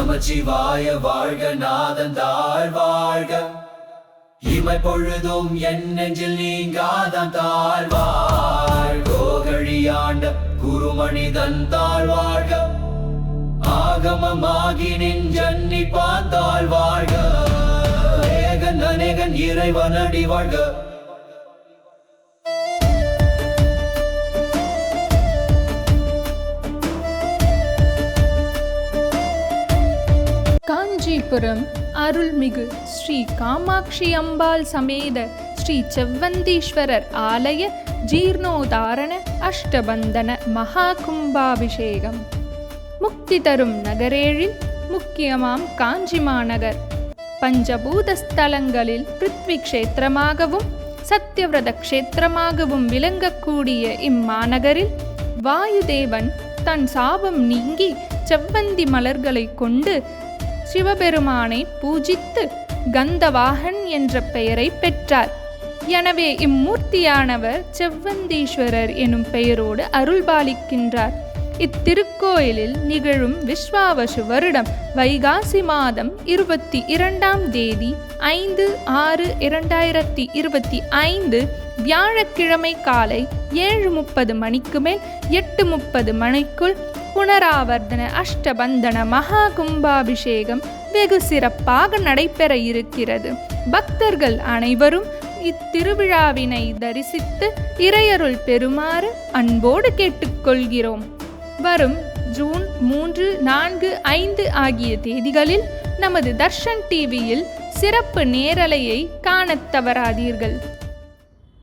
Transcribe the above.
நமச்சிவாய வாழ்க நாதந்தாள் வாழ்க. இமை பொழுதும் என் நெஞ்சில் நீங்காதான் தாழ்வாழ் கோகழியாண்ட குருமணிதன் தாழ்வாழ்க ஆகமமாகி நெஞ்சன்னி பார்த்தாள் வாழ்க. ஏகன் அநேகன் இறைவனடி வாழ்க. காஞ்சிபுரம் அருள்மிகு ஸ்ரீ காமாட்சி அம்பாள் சமேத ஸ்ரீ செவ்வந்தீஸ்வரர் ஆலய ஜீர்ணோதாரண அஷ்டபந்தன மகா கும்பாபிஷேகம் முக்தி தரும் நகரேழில் முக்கியமாம் காஞ்சி மாநகர் பஞ்சபூத ஸ்தலங்களில் பிருத்வி க்ஷேத்திரமாகவும் சத்யவிரத க்ஷேத்திரமாகவும் விளங்கக்கூடிய இம்மாநகரில் வாயுதேவன் தன் சாபம் நீங்கி செவ்வந்தி மலர்களை கொண்டு சிவபெருமானை பூஜித்து கந்தவாகன் என்ற பெயரை பெற்றார். எனவே இம்மூர்த்தியானவர் செவ்வந்தீஸ்வரர் எனும் பெயரோடு அருள்பாலிக்கின்றார். இத்திருக்கோயிலில் நிகழும் விஸ்வாவசு வருடம் வைகாசி மாதம் இருபத்தி இரண்டாம் தேதி ஐந்து ஆறு இரண்டாயிரத்தி இருபத்தி ஐந்து வியாழக்கிழமை காலை ஏழு முப்பது மணிக்கு மேல் எட்டு முப்பது மணிக்குள் புனராவர்த்தன அஷ்டபந்தன மகா கும்பாபிஷேகம் வெகு சிறப்பாக நடைபெற இருக்கிறது. பக்தர்கள் அனைவரும் இத்திருவிழாவினை தரிசித்து இறையருள் பெறுமாறு அன்போடு கேட்டுக்கொள்கிறோம். வரும் ஜூன் மூன்று நான்கு ஐந்து ஆகிய தேதிகளில் நமது தர்ஷன் டிவியில் சிறப்பு நேரலையை காணத் தவறாதீர்கள்.